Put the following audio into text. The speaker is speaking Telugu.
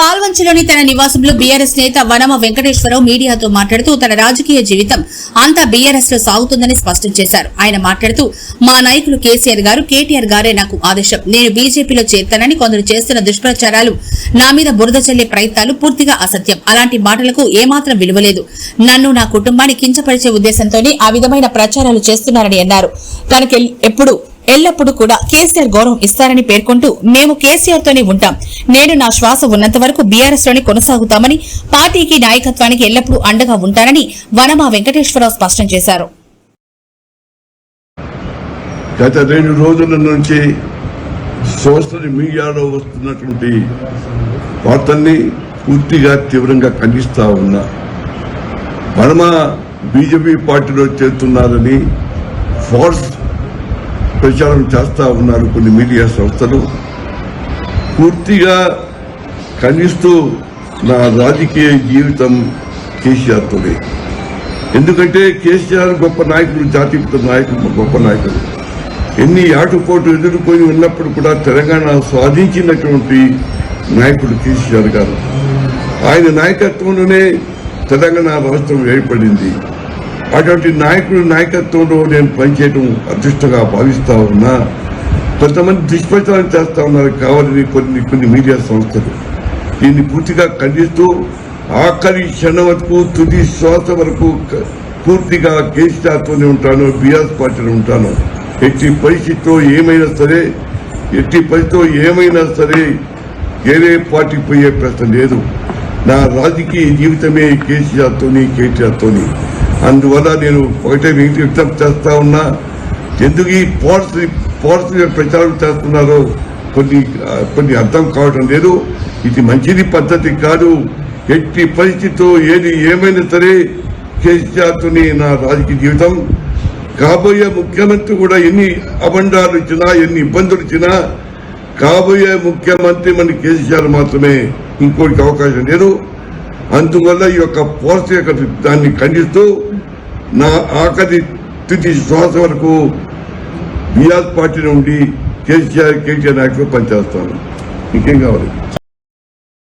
పాల్వంచలోని తన నివాసంలో బీఆర్ఎస్ నేత వనమ వెంకటేశ్వరరావు మీడియాతో మాట్లాడుతూ తన రాజకీయ జీవితం అంతా బీఆర్ఎస్లో సాగుతుందని స్పష్టం చేశారు. ఆయన మాట్లాడుతూ మా నాయకులు కేసీఆర్ గారు కేటీఆర్ గారే నాకు ఆదేశం. నేను బీజేపీలో చేరుతానని కొందరు చేస్తున్న దుష్ప్రచారాలు నా మీద బురద చల్లే ప్రయత్నాలు పూర్తిగా అసత్యం. అలాంటి మాటలకు ఏమాత్రం విలువలేదు. నన్ను నా కుటుంబాన్ని కించపరిచే ఉద్దేశంతోనే ఆ విధమైన ప్రచారాలు చేస్తున్నారని అన్నారు. తనకు ఎప్పుడు ఎల్లప్పుడూ కూడా కేసీఆర్ గౌరవం ఇస్తారని పేర్కొంటూ మేము కేసీఆర్ తోనే ఉంటాం. నేను నా శ్వాస ఉన్నంత వరకు బీఆర్ఎస్లోనే కొనసాగుతామని పార్టీకి నాయకత్వానికి ఎల్లప్పుడూ అండగా ఉంటానని వనమా వెంకటేశ్వరరావు స్పష్టం చేశారు. గత రెండు రోజుల నుంచి సోషల్ మీడియాలో వస్తున్నటువంటి వార్తల్ని పూర్తిగా తీవ్రంగా ఖండిస్తా ఉన్నా. వర్మ బీజేపీ పార్టీలో చేరుతున్నారని ఫోర్స్ ప్రచారం చేస్తూ ఉన్నారు కొన్ని మీడియా సంస్థలు. పూర్తిగా ఖండిస్తూ నా రాజకీయ జీవితం కేసీఆర్తోనే ఎందుకంటే కేసీఆర్ గొప్ప నాయకుడు జాతీయ నాయకుడు గొప్ప నాయకుడు. ఎన్ని ఆటుపోటు ఎదుర్కొని ఉన్నప్పుడు కూడా తెలంగాణ స్వాధించినటువంటి నాయకుడు కేసీఆర్ గారు. ఆయన నాయకత్వంలోనే తెలంగాణ రాష్ట్రం ఏర్పడింది. అటువంటి నాయకుడు నాయకత్వంలో నేను పనిచేయడం అదృష్టంగా భావిస్తా ఉన్నా. కొంతమంది దుష్ప్రచారం చేస్తా ఉన్నారు కావాలని కొన్ని కొన్ని మీడియా సంస్థలు. దీన్ని పూర్తిగా ఖండిస్తూ ఆఖరి క్షణం వరకు తుది శ్వాస వరకు పూర్తిగా కేసీఆర్తోనే ఉంటాను బీఆర్ఎస్ పార్టీలో ఉంటాను. ఎట్టి పరిస్థితితో ఏమైనా సరే ఎట్టి పరిస్థితితో ఏమైనా సరే వేరే పార్టీ పోయే ప్రశ్న లేదు. నా రాజకీయ జీవితమే కేసీఆర్తోని కేటీఆర్తోని. అందువల్ల నేను ఒకటే మీకు విజ్ఞప్తి చేస్తా ఉన్నా ఎందుకు ఈ పోర్స్ పోర్స్ ప్రచారం చేస్తున్నారో కొన్ని కొన్ని అర్థం కావడం లేదు. ఇది మంచిది పద్ధతి కాదు. ఎట్టి పరిస్థితితో ఏది ఏమైనా సరే కేసీఆర్తోనే నా రాజకీయ జీవితం. కాబోయే ముఖ్యమంత్రి కూడా ఎన్ని అబండాలు ఇచ్చినా ఎన్ని ఇబ్బందులు ఇచ్చినా కాబోయే ముఖ్యమంత్రి మన కేసీఆర్ మాత్రమే ఇంకోటికి అవకాశం లేదు. అందువల్ల ఈ యొక్క పోస్ట్ యొక్క దాన్ని ఖండిస్తూ నా ఆఖరి తుది శ్వాస వరకు బీఆర్ పార్టీ నుండి కేసీఆర్ కేసీఆర్ నాయకులు పనిచేస్తాను ఇంకేం కావాలి?